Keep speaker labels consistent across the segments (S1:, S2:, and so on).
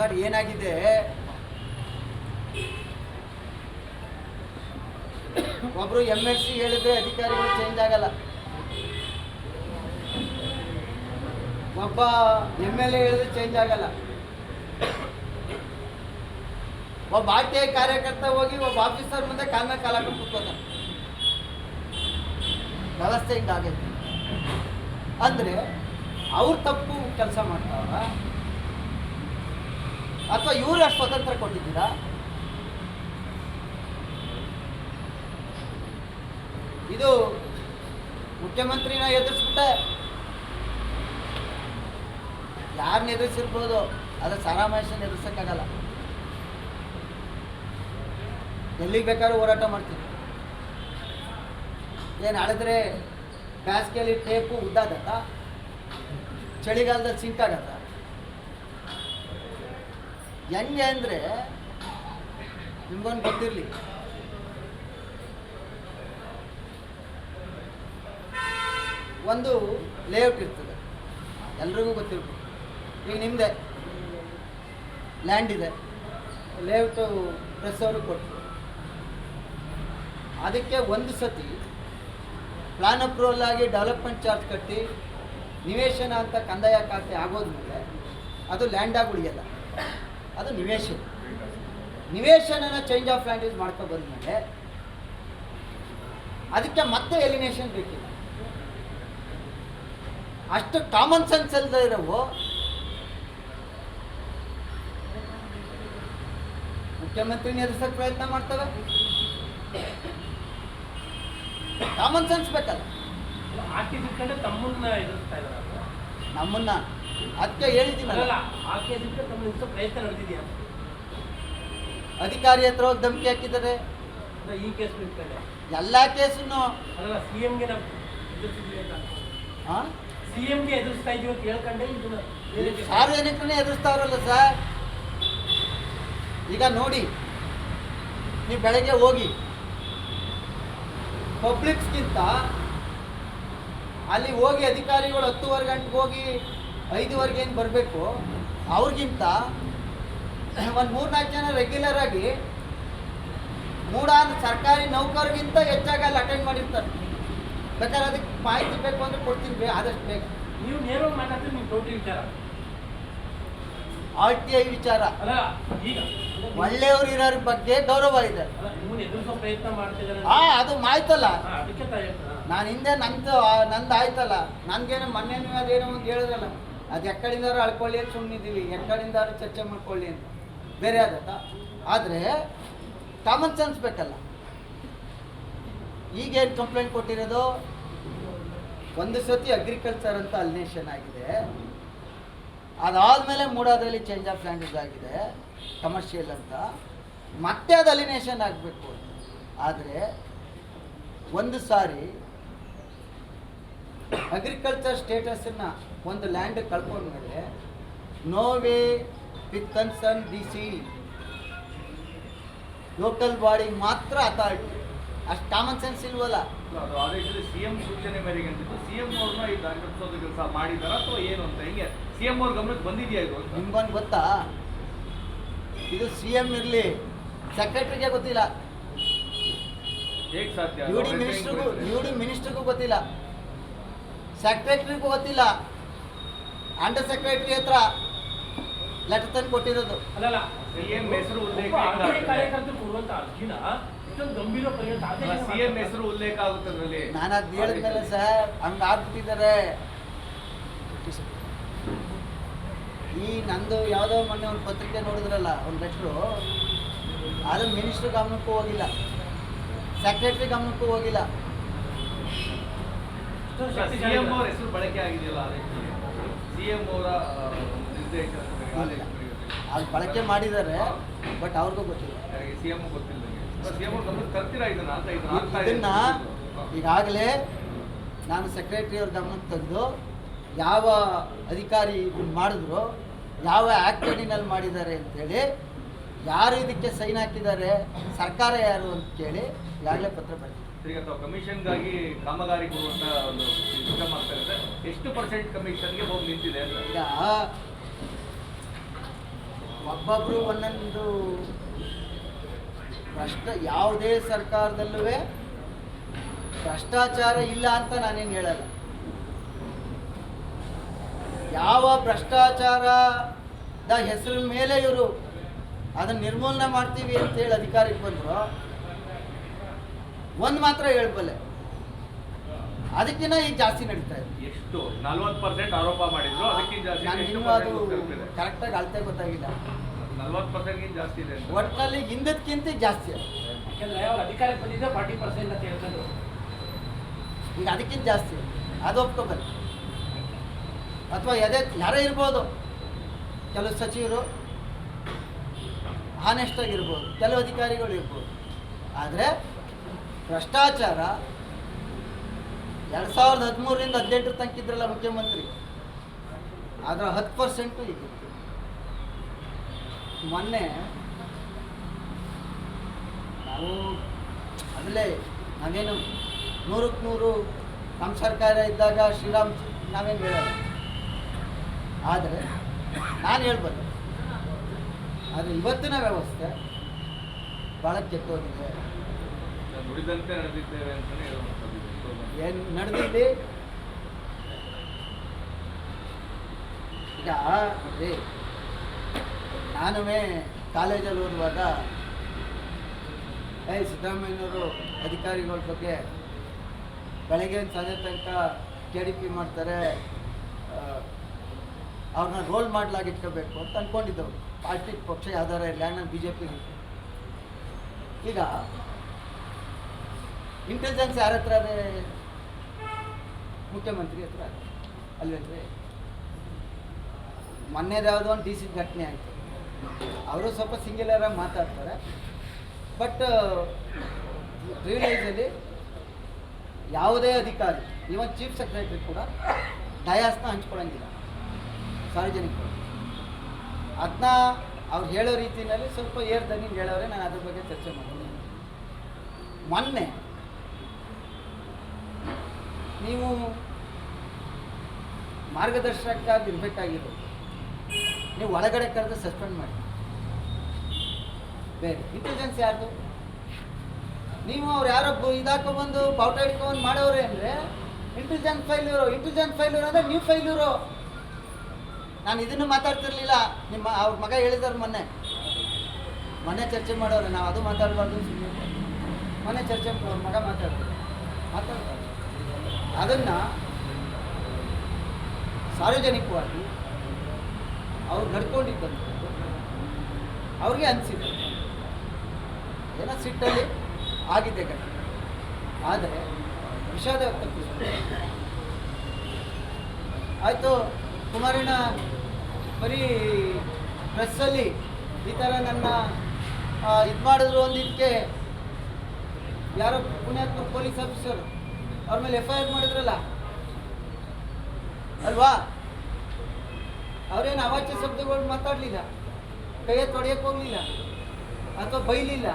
S1: Sir, ಏನಾಗಿದೆ? ಒಬ್ರು M L C ಹೇಳಿದ್ರೆ ಅಧಿಕಾರಿಗಳು ಚೇಂಜ್ ಆಗಲ್ಲ. ಒಬ್ಬ ಎಂ ಎಲ್ ಎ ಹೇಳಿದ್ರೆ ಚೇಂಜ್ ಆಗಲ್ಲ. ಒಬ್ಬ ಆರ್ಟಿಐ ಕಾರ್ಯಕರ್ತ ಹೋಗಿ ಒಬ್ಬ ಆಫೀಸರ್ ಮುಂದೆ ಕಾಲ ಕಾಲ ಹಾಕೊಂಡು ಕೂತ್ಕೋತಾನೆ ವ್ಯವಸ್ಥೆ ಹಿಂಗಾಗೈತೆ ಅಂದ್ರೆ ಅವ್ರು ತಪ್ಪು ಕೆಲಸ ಮಾಡ್ತಾರ ಅಥವಾ ಇವರು ಅಷ್ಟು ಸ್ವತಂತ್ರ ಕೊಟ್ಟಿದ್ದೀರಾ? ಇದು ಮುಖ್ಯಮಂತ್ರಿನ ಎದುರಿಸ್ಬಿಟ್ಟೆ. ಯಾರನ್ನ ಎದುರಿಸಿರ್ಬೋದು? ಆದರೆ ಸಾರಾ ಮಹೇಶನ್ ಎದುರಿಸೋಕ್ಕಾಗಲ್ಲ. ಎಲ್ಲಿಗೆ ಬೇಕಾದ್ರೂ ಹೋರಾಟ ಮಾಡ್ತೀನಿ. ಏನು ಅಳಿದ್ರೆ ಬ್ಯಾಸ್ಗೆಯಲ್ಲಿ ಟೇಪು ಉದ್ದಾಗತ್ತ? ಚಳಿಗಾಲದಲ್ಲಿ ಸಿಂಕ್ ಆಗತ್ತ? ಹೆಂಗೆ ಅಂದರೆ ನಿಮ್ಗೊಂದು ಗೊತ್ತಿರಲಿ. ಒಂದು ಲೇಔಟ್ ಇರ್ತದೆ. ಎಲ್ರಿಗೂ ಗೊತ್ತಿರಬೇಕು. ಈಗ ನಿಮ್ಮದೇ ಲ್ಯಾಂಡ್ ಇದೆ. ಲೇಔಟು ಪ್ರೆಸ್ ಅವ್ರಿಗೆ ಕೊಟ್ಟರು ಅದಕ್ಕೆ ಒಂದು ಸತಿ ಪ್ಲಾನ್ ಅಪ್ರೂವಲ್ ಆಗಿ ಡೆವಲಪ್ಮೆಂಟ್ ಚಾರ್ಜ್ ಕಟ್ಟಿ ನಿವೇಶನ ಅಂತ ಕಂದಾಯ ಖಾತೆ ಆಗೋದ್ಮೇಲೆ ಅದು ಲ್ಯಾಂಡಾಗಿ ಉಳಿಯಲ್ಲ. ಅದು ನಿವೇಶನ. ನಿವೇಶನನ ಚೇಂಜ್ ಆಫ್ ಲ್ಯಾಂಡ್ ಯೂಸ್ ಮಾಡ್ಕೊ ಬಂದಮೇಲೆ ಅದಕ್ಕೆ ಮತ್ತೆ ಎಲಿನೇಷನ್ ಬೇಕಿಲ್ಲ. ಅಷ್ಟು ಕಾಮನ್ ಸೆನ್ಸ್ ಅಲ್ಲದೆ ಇರೋವು. ಮುಖ್ಯಮಂತ್ರಿನ ಎದುರಿಸೋಕೆ ಪ್ರಯತ್ನ ಮಾಡ್ತವೆ. ಕಾಮನ್ ಸೆನ್ಸ್ ಬೇಕಲ್ಲ. ನಮ್ಮನ್ನ. ಅದಕ್ಕೆ ಹೇಳಿದ್ದೀನಲ್ಲ.
S2: ಪ್ರಯತ್ನ ನಡೆದಿದೆಯಾ?
S1: ಅಧಿಕಾರಿ ಹತ್ರ ಹೋಗಿ ಧಮಕಿ ಹಾಕಿದ್ದಾರೆ.
S2: ಈ ಕೇಸ್ ಬಿಟ್ಕೊಂಡೆ
S1: ಎಲ್ಲ ಕೇಸನ್ನು
S2: ಅಲ್ಲಲ್ಲ ಸಿ ಎಂಗೆ
S1: ಹಾಂ
S2: ಸಿ ಎಂಗೆ ಎದುರಿಸ್ತಾ ಇದೀವಿ ಅಂತ ಹೇಳ್ಕೊಂಡೆ case-
S1: ಸಾರ್ವಜನಿಕರನ್ನೇ ಎದುರಿಸ್ತಾವ್ರಲ್ಲ ಸರ್? ಈಗ ನೋಡಿ ನೀವು ಬೆಳಗ್ಗೆ ಹೋಗಿ ಪಬ್ಲಿಕ್ಸ್ಗಿಂತ ಅಲ್ಲಿ ಹೋಗಿ ಅಧಿಕಾರಿಗಳು ಹತ್ತುವರೆ ಗಂಟೆಗೆ ಹೋಗಿ ಐದುವರೆಗೆ ಏನು ಬರಬೇಕು? ಅವ್ರಿಗಿಂತ ಒಂದು ಮೂರ್ನಾಲ್ಕು ಜನ ರೆಗ್ಯುಲರ್ ಆಗಿ ಮೂಡಾದ ಸರ್ಕಾರಿ ನೌಕರಿಗಿಂತ ಹೆಚ್ಚಾಗಿ ಅಲ್ಲಿ ಅಟೆಂಡ್ ಮಾಡಿರ್ತಾರೆ. ಬೇಕಾದ್ರೆ ಅದಕ್ಕೆ ಮಾಹಿತಿ ಬೇಕು ಅಂದರೆ ಕೊಡ್ತೀನಿ ಬೇ ಆದಷ್ಟು ಬೇಕು
S2: ನೀವು ನೇರವಾಗಿ ಮಾತಾಡ್ತೀರಿ ನಿಮ್ಗೆ ಟೋಟಲ್ ವಿಚಾರ
S1: ಆರ್ ಟಿ ಐ ವಿಚಾರ.
S2: ಅಲ್ಲ ಈಗ.
S1: ಒಳ್ಳೆಯವ್ರು ಇರೋರ ಬಗ್ಗೆ ಗೌರವ ಇದೆ. ಆ ಅದು
S2: ತಾ
S1: ನಾನು ಹಿಂದೆ ನಂದು ನಂದು ಆಯ್ತಲ್ಲ. ನನ್ಗೇನು ಮೊನ್ನೆ ಅದೇನೋ ಒಂದು ಹೇಳಿದ್ರಲ್ಲ. ಅದು ಎಕ್ಕಡಿಂದಾರು ಅಳ್ಕೊಳ್ಳಿ ಅಂತ ಸುಮ್ಮನಿದ್ದೀವಿ ಎಕ್ಕಡಿಂದಾರು ಚರ್ಚೆ ಮಾಡ್ಕೊಳ್ಳಿ ಅಂತ. ಬೇರೆ ಆದತ್ತ ಆದರೆ ಕಾಮನ್ ಸೆನ್ಸ್ ಬೇಕಲ್ಲ. ಈಗೇನು ಕಂಪ್ಲೇಂಟ್ ಕೊಟ್ಟಿರೋದು? ಒಂದು ಸತಿ ಅಗ್ರಿಕಲ್ಚರ್ ಅಂತ ಅಲ್ನೇಷನ್ ಆಗಿದೆ. ಅದಾದಮೇಲೆ ಮೂಡಾದಲ್ಲಿ ಚೇಂಜ್ ಆಫ್ ಲ್ಯಾಂಗ್ವೇಜ್ ಆಗಿದೆ ಕಮರ್ಷಿಯಲ್ ಅಂತ. ಮತ್ತೆ ಅದು ಅಲಿನೇಷನ್ ಆಗಬೇಕು ಆದರೆ ಒಂದು ಸಾರಿ ಅಗ್ರಿಕಲ್ಚರ್ ಸ್ಟೇಟಸನ್ನು ಒಂದು land ಕಳ್ಕೊಂಡ್ಮೇಲೆ no way with concern D C local body ಮಾತ್ರ ಅಥಾರಿಟಿ ಅಷ್ಟು ಕಾಮನ್ ಸೆನ್ಸ್ ಇಲ್ವಲ್ಲ?
S3: ಅದು ಆದೇಶದಲ್ಲಿ ಸಿಎಂ ಸೂಚನೆ ಮೇರೆಗೆ ಅಂತಿದ್ದು ಸಿಎಂ ಅವ್ರನ್ನ ಇದು ಅಂಗಡಿಸೋದು ಕೆಲಸ ಮಾಡಿದಾರ ಅಥವಾ ಏನು ಅಂತ? ಹಿಂಗೆ? ಸಿಎಂ ಅವ್ರ ಗಮನಕ್ಕೆ ಬಂದಿದೆಯಾ ಇದು?
S1: ನಿಮ್ಗೊಂದು ಗೊತ್ತಾ? ಇದು ಸಿ ಎಂ ಇರಲಿ. ಸೆಕ್ರೆಟ್ರಿಗೆ ಗೊತ್ತಿಲ್ಲ.
S3: ಹೇಗೆ ಸಾಧ್ಯ?
S1: ಯು ಡಿ ಮಿನಿಸ್ಟ್ರಿಗೂ ಯು ಡಿ ಮಿನಿಸ್ಟ್ರಿಗೂ ಗೊತ್ತಿಲ್ಲ. ಸೆಕ್ರೆಟ್ರಿಗೂ ಗೊತ್ತಿಲ್ಲ. ಅಂಡರ್ ಸೆಕ್ರೆಟ್ರಿ ಹತ್ರ ಲೆಟರ್ ತಂದು ಕೊಟ್ಟಿರೋದು. ನಾನು ಅದು ಹೇಳಿದ್ಮೇಲೆ ಸರ್ ಹಂಗೆ ಆಗ್ಬಿಟ್ಟಿದ್ದಾರೆ. ಈ ನಂದು ಯಾವುದೋ ಮೊನ್ನೆ ಒಂದು ಪತ್ರಿಕೆ ನೋಡಿದ್ರಲ್ಲ ಒಂದು ಲೆಟ್ರು ಅದು ಮಿನಿಸ್ಟ್ರ್ ಗಮನಕ್ಕೂ ಹೋಗಿಲ್ಲ. ಸೆಕ್ರೆಟ್ರಿ ಗಮನಕ್ಕೂ ಹೋಗಿಲ್ಲ.
S3: ಸಿಎಂ ಅವರ ಹೆಸರು ಬಳಕೆ ಆಗಿದೆಯಲ್ಲ ಆದೇಶದಲ್ಲಿ ಸಿಎಂ ಅವರ ನಿರ್ದೇಶನ
S1: ಅದು ಬಳಕೆ ಮಾಡಿದ್ದಾರೆ ಬಟ್ ಅವ್ರಿಗೂ ಗೊತ್ತಿಲ್ಲ.
S3: ಸಿಎಂ ಗೊತ್ತಿಲ್ಲ ಸಿಎಂ ತರ್ತೀರಾ ಇದನ್ನ ಅಂತ ಇದನ್ನ ಆಗ್ತಾ
S1: ಈಗಾಗಲೇ ನಾನು ಸೆಕ್ರೆಟರಿ ಅವ್ರ ಗಮನಕ್ಕೆ ತಂದು ಯಾವ ಅಧಿಕಾರಿ ಇದನ್ನ ಮಾಡಿದ್ರು ಯಾವ ಆ್ಯಕ್ಟಿನಲ್ಲಿ ಮಾಡಿದ್ದಾರೆ ಅಂತೇಳಿ ಯಾರು ಇದಕ್ಕೆ ಸೈನ್ ಹಾಕಿದ್ದಾರೆ ಸರ್ಕಾರ ಯಾರು ಅಂತ ಕೇಳಿ ಈಗಾಗಲೇ ಪತ್ರ ಬರೆದಿದೆ
S3: ಈಗ ತಾವು ಕಮಿಷನ್ಗಾಗಿ ಕಾಮಗಾರಿ ಕೊಡುವಂತ ಒಂದು ಸಿಸ್ಟಮ್ ಆಗ್ತಾ ಇದೆ ಎಷ್ಟು ಪರ್ಸೆಂಟ್ ಕಮಿಷನ್ಗೆ ಹೋಗಿ ನಿಂತಿದೆ ಅಂತ?
S1: ಈಗ ಒಬ್ಬೊಬ್ರು ಒಂದೊಂದು ಭ್ರಷ್ಟ ಯಾವುದೇ ಸರ್ಕಾರದಲ್ಲೂ ಭ್ರಷ್ಟಾಚಾರ ಇಲ್ಲ ಅಂತ ನಾನೇನು ಹೇಳಲ್ಲ. ಯಾವ ಭ್ರಷ್ಟಾಚಾರದ ಹೆಸರಿನ ಮೇಲೆ ಇವರು ಅದನ್ನ ನಿರ್ಮೂಲನೆ ಮಾಡ್ತೀವಿ ಅಂತೇಳಿ ಅಧಿಕಾರಕ್ಕೆ ಬಂದರು ಒಂದು ಮಾತ್ರ ಹೇಳ್ಬಲ್ಲೆ. ಅದಕ್ಕಿಂತ ಈಗ ಜಾಸ್ತಿ ನಡೀತಾ ಇದೆ.
S3: ಎಷ್ಟು? ನಲ್ವತ್ತು ಪರ್ಸೆಂಟ್ ಆರೋಪ ಮಾಡಿದ್ರು ಅದಕ್ಕಿಂತ ಜಾಸ್ತಿ
S1: ನಾನು
S3: ಎಷ್ಟು
S1: ಇನ್ನೂ ಅದು ಕರೆಕ್ಟಾಗಿ ಅಳತೆ ಗೊತ್ತಾಗಿಲ್ಲ.
S3: ನಲ್ವತ್ತು ಪರ್ಸೆಂಟ್ಗಿಂತ ಜಾಸ್ತಿ ಇದೆ ಅಂತ.
S1: ಒಟ್ಟಿನಲ್ಲಿ ಹಿಂದಕ್ಕಿಂತ ಜಾಸ್ತಿ ಅದು.
S2: ಯಾಕಂದ್ರೆ ಅವ್ರು ಅಧಿಕಾರಕ್ಕೆ ಬಂದಿದ್ದೆ ಫಾರ್ಟಿ ಪರ್ಸೆಂಟ್ ಅಂತ ಹೇಳ್ಕೊಂಡು.
S1: ಈಗ ಅದಕ್ಕಿಂತ ಜಾಸ್ತಿ. ಅದು ಒಪ್ಕೋಬಲ್ಲ. ಅಥವಾ ಎದೆ ಯಾರೇ ಇರ್ಬೋದು. ಕೆಲವು ಸಚಿವರು ಆನೆಸ್ಟ್ ಆಗಿರ್ಬೋದು ಕೆಲವು ಅಧಿಕಾರಿಗಳು ಇರ್ಬೋದು. ಆದರೆ ಭ್ರಷ್ಟಾಚಾರ ಎರಡು ಸಾವಿರದ ಹದಿಮೂರರಿಂದ ಹದಿನೆಂಟರ ತನಕ ಇದ್ರಲ್ಲ ಮುಖ್ಯಮಂತ್ರಿ. ಅದರ ಹತ್ತು ಪರ್ಸೆಂಟು ಇದೆ. ಮೊನ್ನೆ ನಾವು ಅದಲೇ ನಾವೇನು ನೂರಕ್ಕೆ ನೂರು ನಮ್ಮ ಸರ್ಕಾರ ಇದ್ದಾಗ ಶ್ರೀರಾಮ್ ನಾವೇನು ಹೇಳಲ್ಲ. ಆದರೆ ನಾನು ಹೇಳ್ಬೋದು. ಆದರೆ ಇವತ್ತಿನ ವ್ಯವಸ್ಥೆ ಭಾಳ ಕೆಟ್ಟೋಗಿದೆ.
S3: ನುಡಿದಂತೆ ನಡೆದಿದ್ದೇವೆ ಅಂತಲೇ.
S1: ಏನು ನಡೆದಿಲ್ಲಿ ಈಗ ರೀ ನಾನುವೇ ಕಾಲೇಜಲ್ಲಿ ಓದುವಾಗ, ಏ, ಸಿದ್ದರಾಮಯ್ಯನವರು ಅಧಿಕಾರಿಗಳ ಬಗ್ಗೆ ಬೆಳಗ್ಗೆ ಸಂಜೆ ತನಕ ಕೆ ಡಿ ಪಿ ಮಾಡ್ತಾರೆ ಅವ್ರನ್ನ ರೋಲ್ ಮಾಡಲಾಗಿಟ್ಕೋಬೇಕು ಅಂತ ಅಂದ್ಕೊಂಡಿದ್ದವು ಪಾರ್ಟಿ ಪಕ್ಷ ಯಾವ್ದಾರ ಇಲ್ಲ ನಾನು ಬಿ ಜೆ ಪಿ. ಈಗ ಇಂಟೆಲಿಜೆನ್ಸ್ ಯಾರ ಹತ್ರ ಅದೇ ಮುಖ್ಯಮಂತ್ರಿ ಹತ್ರ. ಅಲ್ವೇನ್ರಿ ಮೊನ್ನೆದು ಯಾವುದೋ ಒಂದು ಡಿ ಸಿ ಘಟನೆ ಆಯಿತು. ಅವರು ಸ್ವಲ್ಪ ಸಿಂಗ್ಯುಲರ್ ಆಗಿ ಮಾತಾಡ್ತಾರೆ. ಬಟ್ ರಿಯಲೈಸಲ್ಲಿ ಯಾವುದೇ ಅಧಿಕಾರಿ ಇವನ್ ಚೀಫ್ ಸೆಕ್ರೆಟರಿ ಕೂಡ ಡಯಾಸ್ನ ಹಂಚ್ಕೊಳ್ಳೋಂಗಿಲ್ಲ ಸಾರ್ವಜನಿಕರು ಅದನ್ನ ಅವ್ರು ಹೇಳೋ ರೀತಿಯಲ್ಲಿ ಸ್ವಲ್ಪ ಏರ್ದನಿ ಹೇಳೋರೆ ನಾನು ಅದ್ರ ಬಗ್ಗೆ ಚರ್ಚೆ ಮಾಡ್ತೀನಿ. ಮೊನ್ನೆ ನೀವು ಮಾರ್ಗದರ್ಶಕ ಇರಬೇಕಾಗಿರೋದು. ನೀವು ಒಳಗಡೆ ಕರೆದು ಸಸ್ಪೆಂಡ್ ಮಾಡಿ. ಬೇರೆ ಇಂಟೆಲಿಜೆನ್ಸ್ ಯಾರ್ದು? ನೀವು ಅವ್ರು ಯಾರೋ ಇದಾಕೊ ಬಂದು ಬಾವುಟ ಹಿಡ್ಕೊಂಡು ಮಾಡೋರೆ ಅಂದರೆ ಇಂಟೆಲಿಜೆನ್ಸ್ ಫೈಲ್ಯೂರು ಇಂಟೆಲಿಜೆನ್ಸ್ ಫೈಲ್ಯೂರ್ ಅಂದರೆ ನೀವು ಫೈಲ್ಯೂರು ನಾನು ಇದನ್ನು ಮಾತಾಡ್ತಿರ್ಲಿಲ್ಲ, ನಿಮ್ಮ ಅವ್ರ ಮಗ ಹೇಳಿದಾರೆ ಮೊನ್ನೆ. ಮೊನ್ನೆ ಚರ್ಚೆ ಮಾಡೋರು, ನಾವು ಅದು ಮಾತಾಡಬಾರ್ದು ಮೊನ್ನೆ ಚರ್ಚೆ ಮಗ ಮಾತಾಡ್ತಾರೆ. ಮಾತಾಡ್ತಾರೆ. ಅದನ್ನು ಸಾರ್ವಜನಿಕವಾಗಿ ಅವ್ರು ನಡ್ಕೊಂಡಿದ್ದಂಥದ್ದು ಅವ್ರಿಗೆ ಅನಿಸಿದೆ. ಏನೋ ಸಿಟ್ಟಲ್ಲಿ ಆಗಿದೆ ಘಟನೆ. ಆದರೆ ವಿಷಾದ ವ್ಯಕ್ತಪಡಿಸಿದೆ. ಆಯಿತು, ಕುಮಾರಣ್ಣ, ಬರೀ ಪ್ರೆಸ್ಸಲ್ಲಿ ಈ ಥರ ನನ್ನ ಇದು ಮಾಡಿದ್ರು ಒಂದಿದ್ದಕ್ಕೆ ಯಾರೋ ಪುಣ್ಯಾತ್ಮ ಪೊಲೀಸ್ ಆಫೀಸರ್ ಅವ್ರ ಮೇಲೆ ಎಫ್ ಐ ಆರ್ ಮಾಡಿದ್ರಲ್ಲ? ಅಲ್ವಾ? ಅವ್ರೇನು ಅವಾಚ್ಯ ಶಬ್ದಗಳು ಮಾತಾಡಲಿಲ್ಲ? ಕೈಯ ತೊಡೆಯಕ್ಕೆ ಹೋಗಲಿಲ್ಲ? ಅಥವಾ ಬೈಲಿಲ್ಲ?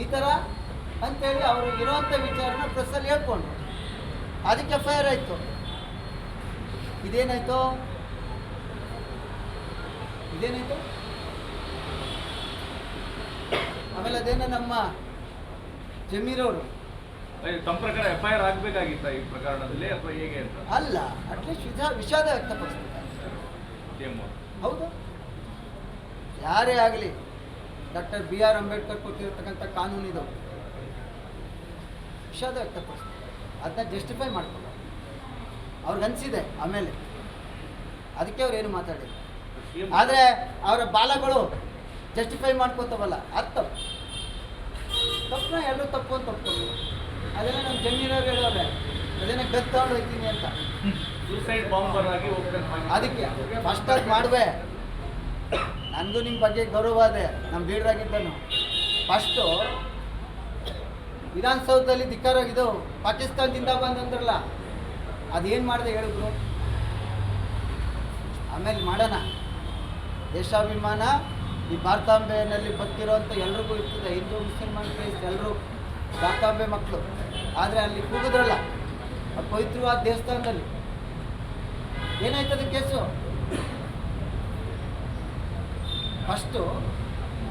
S1: ಈ ಥರ ಅಂತೇಳಿ ಅವರು ಇರೋವಂಥ ವಿಚಾರನ ಪ್ರೆಸ್ಸಲ್ಲಿ ಹೇಳ್ಕೊಂಡು ಅದಕ್ಕೆ ಎಫ್ ಐ ಆರ್ ಆಯಿತು. ಇದೇನಾಯ್ತು? ಇದೇನಾಯ್ತು? ಆಮೇಲೆ ಅದೇನೋ ನಮ್ಮ ಜಮೀರವರು
S3: ತಮ್ಮ ಪ್ರಕಾರ ಎಫ್ ಐ ಆರ್ ಆಗಬೇಕಾಗಿತ್ತ ಈ ಪ್ರಕರಣದಲ್ಲಿ ಅಥವಾ ಹೇಗೆ ಅಂತ?
S1: ಅಲ್ಲ ಅಟ್ಲೀಸ್ಟ್ ವಿಧ ವಿಷಾದ ವ್ಯಕ್ತಪಡಿಸ್ತಾರೆ. ಹೌದು. ಯಾರೇ ಆಗಲಿ ಡಾಕ್ಟರ್ ಬಿ ಆರ್ ಅಂಬೇಡ್ಕರ್ ಕೊಟ್ಟಿರತಕ್ಕಂಥ ಕಾನೂನು ಇದು. ವಿಷಾದ ವ್ಯಕ್ತಪಡಿಸ್ತಾರೆ ಅದನ್ನ ಜಸ್ಟಿಫೈ ಮಾಡ್ಕೊಂಡು ಅವ್ರಿಗೆ ಅನಿಸಿದೆ ಆಮೇಲೆ. ಅದಕ್ಕೆ ಅವ್ರು ಏನು
S3: ಮಾತಾಡಿದ್ರು.
S1: ಆದರೆ ಅವರ ಬಾಲಗಳು ಜಸ್ಟಿಫೈ ಮಾಡ್ಕೋತವಲ್ಲ ಅರ್ಥ. ತಪ್ಪು ತಪ್ಪನ್ನ ಎಲ್ಲರೂ ತಪ್ಪು ಅಂತ ತಪ್ಪು ಅದನ್ನ ನಮ್ಮ ಜಮೀನವ್ರು ಹೇಳೋರೆ. ಅದನ್ನ ಗತ್ತು ತಗೊಂಡು ಹೋಗ್ತೀನಿ ಅಂತ
S3: ಸೂಸೈಡ್ ಬಾಂಬರ್ ಆಗಿ
S1: ಅದಕ್ಕೆ ಫಸ್ಟ್ ಆಗಿ ಮಾಡುವೆ ನನಗೂ ನಿಮ್ಮ ಬಗ್ಗೆ ಗೌರವ ಇದೆ ನಮ್ಮ ಲೀಡ್ರಾಗಿದ್ದನು ಫಸ್ಟು ವಿಧಾನಸೌಧದಲ್ಲಿ ಧಿಕ್ಕಾರ ಇದು ಪಾಕಿಸ್ತಾನದಿಂದ ಬಂದಂದ್ರಲ್ಲ ಅದೇನು ಮಾಡಿದೆ ಹೇಳಿದ್ರು ಆಮೇಲೆ ಮಾಡೋಣ. ದೇಶಾಭಿಮಾನ ಈ ಭಾರತಾಂಬೆಯಲ್ಲಿ ಬದುಕಿರೋಂಥ ಎಲ್ರಿಗೂ ಇರ್ತದೆ. ಹಿಂದೂ ಮುಸ್ಲಿಮ್ ಕ್ರೈಸ್ತ ಎಲ್ಲರೂ ಭಾರತಾಂಬೆ ಮಕ್ಕಳು. ಆದರೆ ಅಲ್ಲಿ ಕೂಗಿದ್ರಲ್ಲ? ಆ ಪವಿತ್ರವಾದ ದೇವಸ್ಥಾನದಲ್ಲಿ. ಏನಾಯ್ತದ ಕೇಸು? ಫಸ್ಟು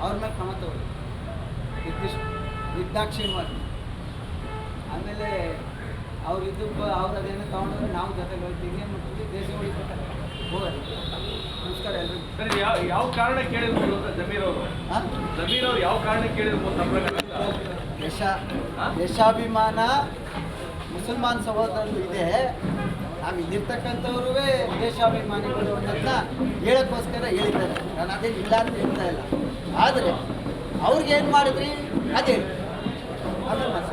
S1: ಅವ್ರ ಮೇಲೆ ಕ್ರಮ ತಗೊಳ್ಳಿ. ನಿರ್ದಿಷ್ಟ ಮಾಡಿ ಆಮೇಲೆ ಅವ್ರು ಇದು ಅವ್ರು ಅದೇನೋ ತಗೊಂಡ್ರೆ ನಾವು ಜೊತೆಗೆ ಹೋಗ್ತೀವಿ. ಏನು ಮಾಡ್ತೀವಿ? ದೇಶ ಹೋಗಿ ಹೋಗೋದು ನಮಸ್ಕಾರ
S3: ಎಲ್ಲರಿಗೂ ಯಾವ ಯಾವ ಕಾರಣ ಕೇಳಿರ್ಬೋದು ಜಮೀರ್ ಅವರು? ಜಮೀರ್ ಅವ್ರು ಯಾವ ಕಾರಣ ಕೇಳಿರ್ಬೋದು ನಮ್ಮ?
S1: ದೇಶ? ದೇಶಾಭಿಮಾನ ಮುಸಲ್ಮಾನ್ ಸಹೋದರರು ಇದೆ. ನಾವು ಇಲ್ಲಿರ್ತಕ್ಕಂಥವ್ರೂ ದೇಶಾಭಿಮಾನಿಗಳು ಅನ್ನೋದನ್ನ ಹೇಳೋಕ್ಕೋಸ್ಕರ ಹೇಳಿದ್ದಾರೆ. ನಾನು ಅದೇನು ಇಲ್ಲ ಅಂತ ಹೇಳ್ತಾ ಇಲ್ಲ. ಆದರೆ ಅವ್ರಿಗೆ ಏನು ಮಾಡಿದ್ರಿ? ಅದೇ. ಅದು ಥ್ಯಾಂಕ್ ಯು